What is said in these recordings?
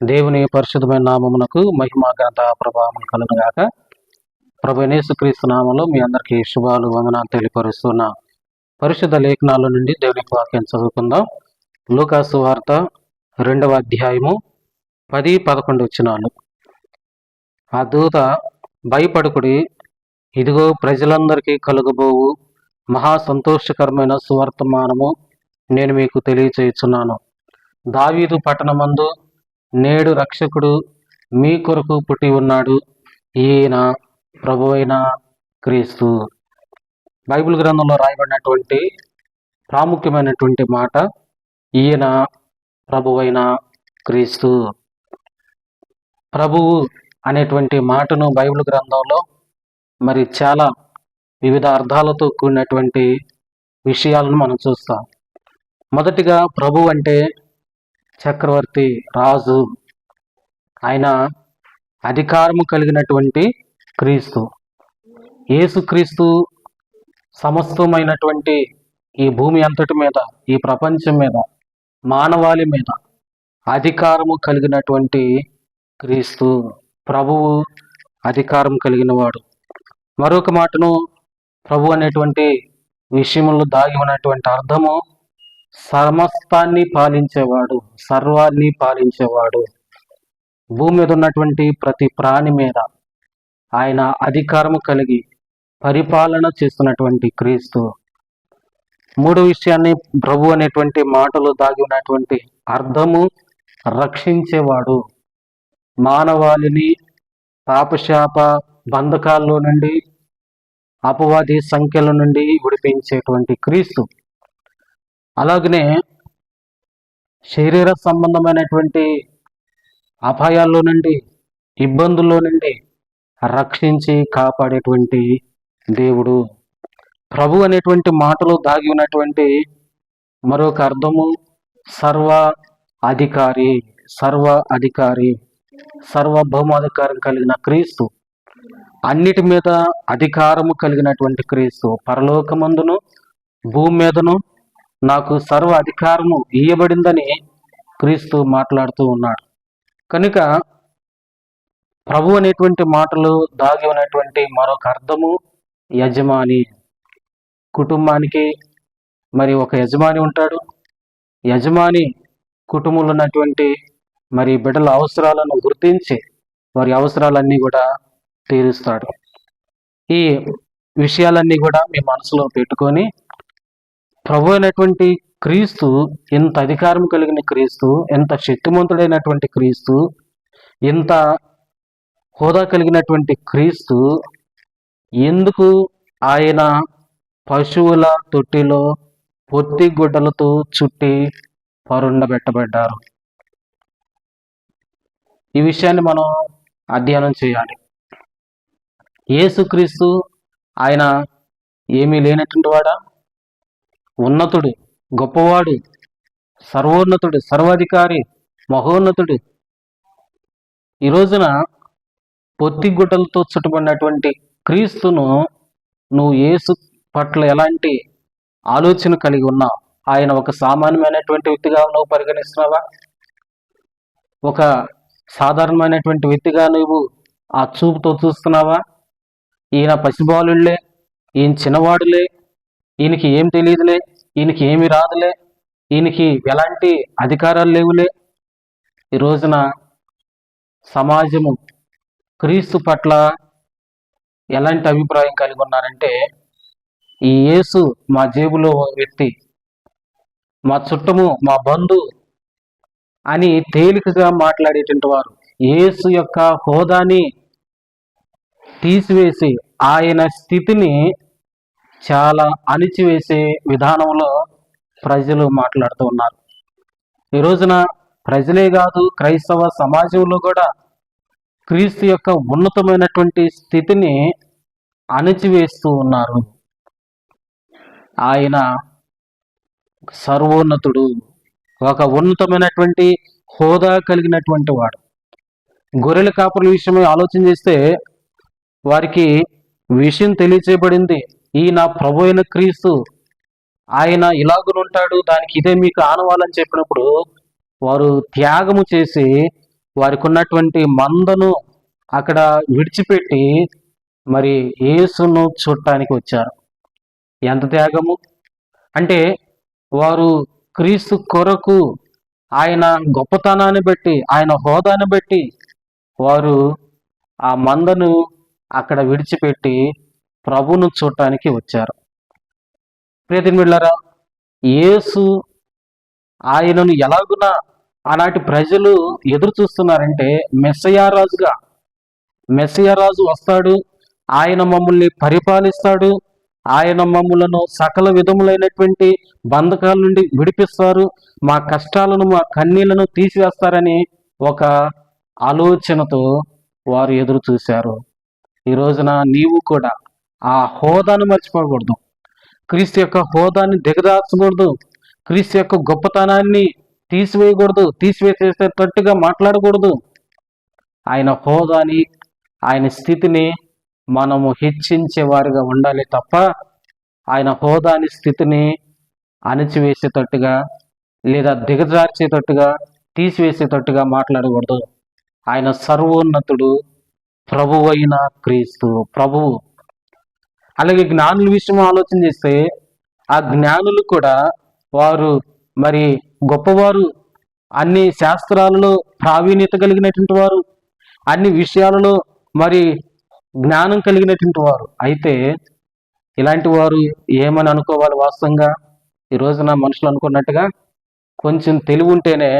దేవుని పరిశుద్ధమైన నామమునకు మహిమ ఘనత ప్రభావం కలుగుగాక ప్రభు క్రీస్తు నామంలో మీ అందరికీ శుభాలు వందనాలు తెలియపరుస్తున్న. పరిశుద్ధ లేఖనాల నుండి దేవుని వాక్యం చదువుకుందాం. లూకాసు వార్త రెండవ అధ్యాయము పది పదకొండు వచ్చినాలు. ఆ దూత భయపడుకుడి ఇదిగో ప్రజలందరికీ కలుగబోవు మహా సంతోషకరమైన సువర్తమానము నేను మీకు తెలియచేయుచున్నాను. దావీదు పట్టణమందు నేడు రక్షకుడు మీ కొరకు పుట్టి ఉన్నాడు. ఈయన ప్రభువైన క్రీస్తు. బైబిల్ గ్రంథంలో రాయబడినటువంటి ప్రాముఖ్యమైనటువంటి మాట ఈయన ప్రభువైన క్రీస్తు. ప్రభువు అనేటువంటి మాటను బైబిల్ గ్రంథంలో మరి చాలా వివిధ అర్థాలతో కూడినటువంటి విషయాలను మనం చూస్తాం. మొదటిగా ప్రభు అంటే చక్రవర్తి రాజు ఆయన అధికారము కలిగినటువంటి క్రీస్తు. యేసుక్రీస్తు సమస్తమైనటువంటి ఈ భూమి అంతటి మీద ఈ ప్రపంచం మీద మానవాళి మీద అధికారము కలిగినటువంటి క్రీస్తు ప్రభువు అధికారం కలిగిన వాడు మరొక మాటను ప్రభు అనేటువంటి విషయంలో దాగి ఉన్నటువంటి అర్థము సమస్తాన్ని పాలించేవాడు సర్వాన్ని పాలించేవాడు. భూమి మీద ఉన్నటువంటి ప్రతి ప్రాణి మీద ఆయన అధికారము కలిగి పరిపాలన చేస్తున్నటువంటి క్రీస్తు. మూడో విషయాన్ని ప్రభు అనేటువంటి మాటలు దాగి ఉన్నటువంటి అర్థము రక్షించేవాడు. మానవాళిని పాపశాప బంధకాల్లో నుండి అపవాది సంఖ్యల నుండి విడిపించేటువంటి క్రీస్తు. అలాగనే శరీర సంబంధమైనటువంటి అపాయాల్లో నుండి ఇబ్బందుల్లో నుండి రక్షించి కాపాడేటువంటి దేవుడు. ప్రభు అనేటువంటి మాటలు దాగి ఉన్నటువంటి మరొక అర్థము సర్వ అధికారి సర్వ అధికారి సర్వభౌమాధికారం కలిగిన క్రీస్తు. అన్నిటి మీద అధికారము కలిగినటువంటి క్రీస్తు. పరలోకమందును భూమి మీదను నాకు సర్వ అధికారము ఇయ్యబడిందని క్రీస్తు మాట్లాడుతూ ఉన్నాడు. కనుక ప్రభు అనేటువంటి మాటలు దాగి ఉన్నటువంటి మరొక అర్థము యజమాని కుటుంబానికి. మరి ఒక యజమాని ఉంటాడు. యజమాని కుటుంబంలో ఉన్నటువంటి మరి బిడ్డల అవసరాలను గుర్తించి వారి అవసరాలన్నీ కూడా తీరుస్తాడు. ఈ విషయాలన్నీ కూడా మీ మనసులో పెట్టుకొని ప్రభు అయినటువంటి క్రీస్తు ఇంత అధికారం కలిగిన క్రీస్తు ఎంత శక్తిమంతుడైనటువంటి క్రీస్తు ఇంత హోదా కలిగినటువంటి క్రీస్తు ఎందుకు ఆయన పశువుల తొట్టిలో పొత్తి గుడ్డలతో చుట్టి పరుండబెట్టబడ్డారు? ఈ విషయాన్ని మనం అధ్యయనం చేయాలి. యేసుక్రీస్తు ఆయన ఏమీ లేనటువంటి వాడా? ఉన్నతుడు గొప్పవాడు సర్వోన్నతుడు సర్వాధికారి మహోన్నతుడు. ఈ రోజున పొత్తి గుట్టలతో చుట్టబడినటువంటి క్రీస్తును నువ్వు యేసు పట్ల ఎలాంటి ఆలోచన కలిగి ఉన్నావు? ఆయన ఒక సామాన్యమైనటువంటి వ్యక్తిగా నువ్వు పరిగణిస్తున్నావా? ఒక సాధారణమైనటువంటి వ్యక్తిగా నువ్వు ఆ చూపుతో చూస్తున్నావా? ఈయన పసిబాలుళ్ళే ఈయన చిన్నవాడులే ఈయనకి ఏం తెలియదులే ఈయనకి ఏమి రాదులే ఈయనకి ఎలాంటి అధికారాలు లేవులే. ఈ రోజున సమాజము క్రీస్తు పట్ల ఎలాంటి అభిప్రాయం కలిగి ఉన్నారంటే ఈ యేసు మా జేబులో వ్యక్తి మా చుట్టము మా బంధు అని తేలికగా మాట్లాడేటువంటి వారు యేసు యొక్క హోదాని తీసివేసి ఆయన స్థితిని చాలా అణిచివేసే విధానంలో ప్రజలు మాట్లాడుతూ ఉన్నారు. ఈ రోజున ప్రజలే కాదు క్రైస్తవ సమాజంలో కూడా క్రీస్తు యొక్క ఉన్నతమైనటువంటి స్థితిని అణిచివేస్తూ ఉన్నారు. ఆయన సర్వోన్నతుడు ఒక ఉన్నతమైనటువంటి హోదా కలిగినటువంటి వాడు. గొర్రెల కాపుల విషయమై ఆలోచన చేస్తే వారికి విషయం తెలియచేయబడింది. ఈయన ప్రభు అయిన క్రీస్తు ఆయన ఇలాగునుంటాడు దానికి ఇదే మీకు ఆనవాలని చెప్పినప్పుడు వారు త్యాగము చేసి వారికి ఉన్నటువంటి మందను అక్కడ విడిచిపెట్టి మరి యేసును చూడటానికి వచ్చారు. ఎంత త్యాగము? అంటే వారు క్రీస్తు కొరకు ఆయన గొప్పతనాన్ని బట్టి ఆయన హోదాని బట్టి వారు ఆ మందను అక్కడ విడిచిపెట్టి ప్రభును చూడటానికి వచ్చారు. ప్రియతిని యేసు ఆయనను ఎలాగున ఆనాటి ప్రజలు ఎదురు చూస్తున్నారంటే మెస్సయారాజుగా మెస్సయారాజు వస్తాడు ఆయన మమ్మల్ని పరిపాలిస్తాడు ఆయన మమ్మలను సకల విధములైనటువంటి బంధకాల నుండి విడిపిస్తారు మా కష్టాలను మా కన్నీళ్ళను తీసివేస్తారని ఒక ఆలోచనతో వారు ఎదురు చూశారు. ఈ రోజున నీవు కూడా ఆ హోదాను మర్చిపోకూడదు. క్రీస్తు యొక్క హోదాన్ని దిగదార్చకూడదు క్రీస్తు యొక్క గొప్పతనాన్ని తీసివేయకూడదు. తీసివేసేటట్టుగా మాట్లాడకూడదు. ఆయన హోదాని ఆయన స్థితిని మనము హెచ్చించే వారిగా ఉండాలి తప్ప ఆయన హోదాని స్థితిని అణచివేసేటట్టుగా లేదా దిగజార్చేటట్టుగా తీసివేసేటట్టుగా మాట్లాడకూడదు. ఆయన సర్వోన్నతుడు ప్రభువైన అయిన క్రీస్తు ప్రభువు. అలాగే జ్ఞానుల విషయం ఆలోచన చేస్తే ఆ జ్ఞానులు కూడా వారు మరి గొప్పవారు. అన్ని శాస్త్రాలలో ప్రావీణ్యత కలిగినటువంటి వారు. అన్ని విషయాలలో మరి జ్ఞానం కలిగినటువంటి వారు. అయితే ఇలాంటి వారు ఏమని అనుకోవాలి వాస్తవంగా? ఈ రోజున మనుషులు అనుకున్నట్టుగా కొంచెం తెలివి ఉంటేనే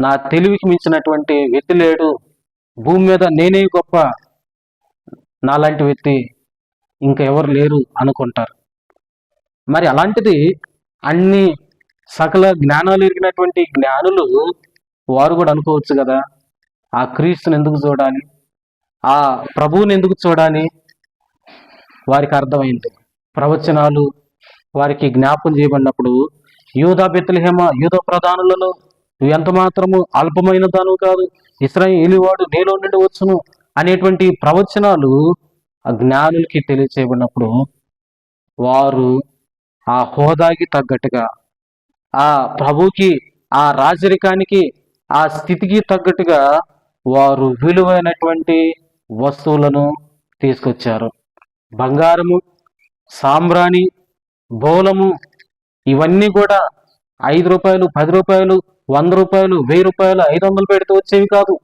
నా తెలివికి మించినటువంటి వ్యక్తి లేడు. భూమి మీద నేనే గొప్ప. నాలాంటి వ్యక్తి ఇంకా ఎవరు లేరు అనుకుంటారు. మరి అలాంటిది అన్ని సకల జ్ఞానాలు ఎరిగినటువంటి జ్ఞానులు వారు కూడా అనుకోవచ్చు కదా. ఆ క్రీస్తుని ఎందుకు చూడాలి? ఆ ప్రభువుని ఎందుకు చూడాలి? వారికి అర్థమైంది. ప్రవచనాలు వారికి జ్ఞాపం చేయబడినప్పుడు యూదా బెత్తలహేమ యూద ప్రధానులలో నువ్వు ఎంత మాత్రము అల్పమైన దాను కాదు ఇస్రాయేలివాడు నేలో నుండి వచ్చును అనేటువంటి ప్రవచనాలు జ్ఞానులకి తెలియచేయబడినప్పుడు వారు ఆ హోదాకి తగ్గట్టుగా ఆ ప్రభుకి ఆ రాజరికానికి ఆ స్థితికి తగ్గట్టుగా వారు విలువైనటువంటి వస్తువులను తీసుకొచ్చారు. బంగారము సాంబ్రాణి బోలము ఇవన్నీ కూడా ఐదు రూపాయలు పది రూపాయలు వంద రూపాయలు వెయ్యి రూపాయలు ఐదు వందలు పెడితే వచ్చేవి కాదు.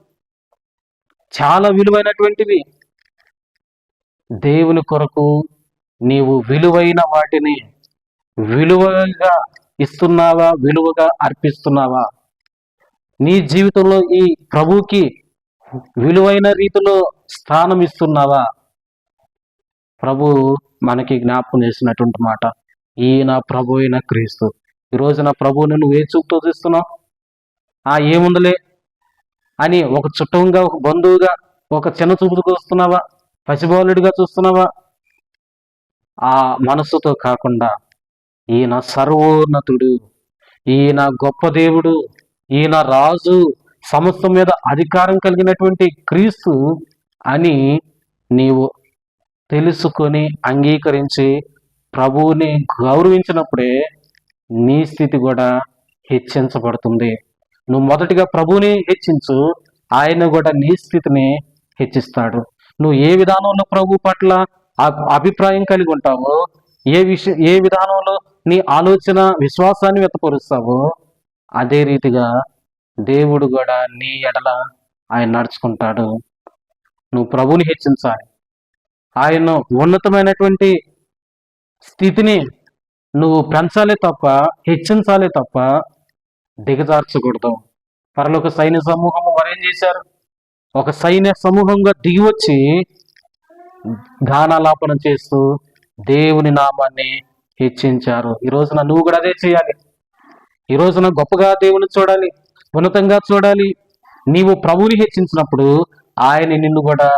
చాలా విలువైనటువంటివి. దేవుని కొరకు నీవు విలువైన వాటిని విలువగా ఇస్తున్నావా? విలువగా అర్పిస్తున్నావా? నీ జీవితంలో ఈ ప్రభుకి విలువైన రీతిలో స్థానం ఇస్తున్నావా? ప్రభు మనకి జ్ఞాపకం చేసినటువంటి మాట ఈయన ప్రభు అయిన క్రీస్తు. ఈ రోజున ప్రభువుని నువ్వు ఏ చూపుతో చూస్తున్నావు? ఆ ఏముందలే అని ఒక చుట్టంగా ఒక బంధువుగా ఒక చిన్న చూపుతో చూస్తున్నావా? పసిబోలుడిగా చూస్తున్నావా? ఆ మనస్సుతో కాకుండా ఈయన సర్వోన్నతుడు ఈయన గొప్ప దేవుడు ఈయన రాజు సమస్తం మీద అధికారం కలిగినటువంటి క్రీస్తు అని నీవు తెలుసుకొని అంగీకరించి ప్రభువుని గౌరవించినప్పుడే నీ స్థితి కూడా హెచ్చించబడుతుంది. నువ్వు మొదటిగా ప్రభువుని హెచ్చించు ఆయన కూడా నీ స్థితిని హెచ్చిస్తాడు. నువ్వు ఏ విధానంలో ప్రభు పట్ల అభిప్రాయం కలిగి ఉంటావో ఏ విషయ ఏ విధానంలో నీ ఆలోచన విశ్వాసాన్ని వ్యక్తపరుస్తావో అదే రీతిగా దేవుడు కూడా నీ ఎడల ఆయన నడుచుకుంటాడు. నువ్వు ప్రభుని హెచ్చించాలి. ఆయన ఉన్నతమైనటువంటి స్థితిని నువ్వు పెంచాలే తప్ప హెచ్చించాలే తప్ప దిగజార్చకూడదు. పరలోక సైన్య సమూహము వారు ఏం చేశారు? ఒక సైన్య సమూహంగా దిగి వచ్చి గానాలాపన చేస్తూ దేవుని నామాన్ని హెచ్చించారు. ఈ రోజున నువ్వు కూడా అదే చేయాలి. ఈ రోజున గొప్పగా దేవుని చూడాలి ఉన్నతంగా చూడాలి. నీవు ప్రభువుని హెచ్చించినప్పుడు ఆయన నిన్ను కూడా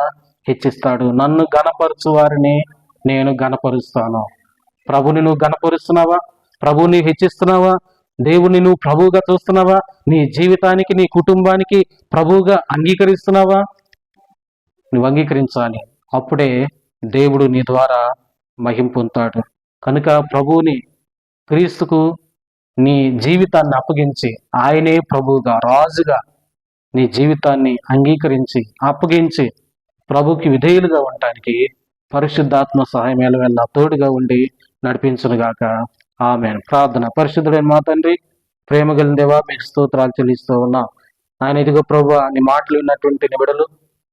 హెచ్చిస్తాడు. నన్ను గణపరచు వారిని నేను గణపరుస్తాను ప్రభుని నువ్వు గణపరుస్తున్నావా ప్రభువుని హెచ్చిస్తున్నావా? దేవుని నువ్వు ప్రభువుగా చూస్తున్నావా? నీ జీవితానికి నీ కుటుంబానికి ప్రభువుగా అంగీకరిస్తున్నావా? నువ్వు అంగీకరించాలి అప్పుడే దేవుడు నీ ద్వారా మహిం పొందుతాడు. కనుక ప్రభువుని క్రీస్తుకు నీ జీవితాన్ని అప్పగించి ఆయనే ప్రభువుగా రాజుగా నీ జీవితాన్ని అంగీకరించి అప్పగించి ప్రభుకి విధేయులుగా ఉండటానికి పరిశుద్ధాత్మ సహాయం ఎలా తోడుగా ఉండి నడిపించునుగాక. ఆమె ప్రార్థన. పరిశుద్ధుడైన మా తండ్రి ప్రేమ కలిగిన దేవా మీకు స్తోత్రాలు చెల్లిస్తూ ఉన్నా. ఆయన ఇదిగో ప్రభు నీ మాటలు విన్నటువంటి నిబడలు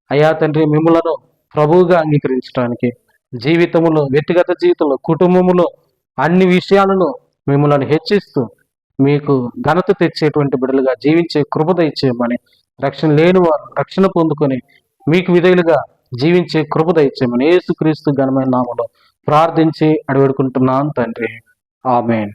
అయ్యా తండ్రి మిమ్మలను ప్రభువుగా అంగీకరించడానికి జీవితములో వ్యక్తిగత జీవితంలో కుటుంబములో అన్ని విషయాలను మిమ్మల్ని హెచ్చిస్తూ మీకు ఘనత తెచ్చేటువంటి బిడ్డలుగా జీవించే కృపద ఇచ్చేయమని రక్షణ లేని వారు రక్షణ పొందుకొని మీకు విధేయులుగా జీవించే కృపద ఇచ్చేయమని యేసుక్రీస్తు ఘనమైన నామలో ప్రార్థించి అడివేడుకుంటున్నాను తండ్రి. Amen.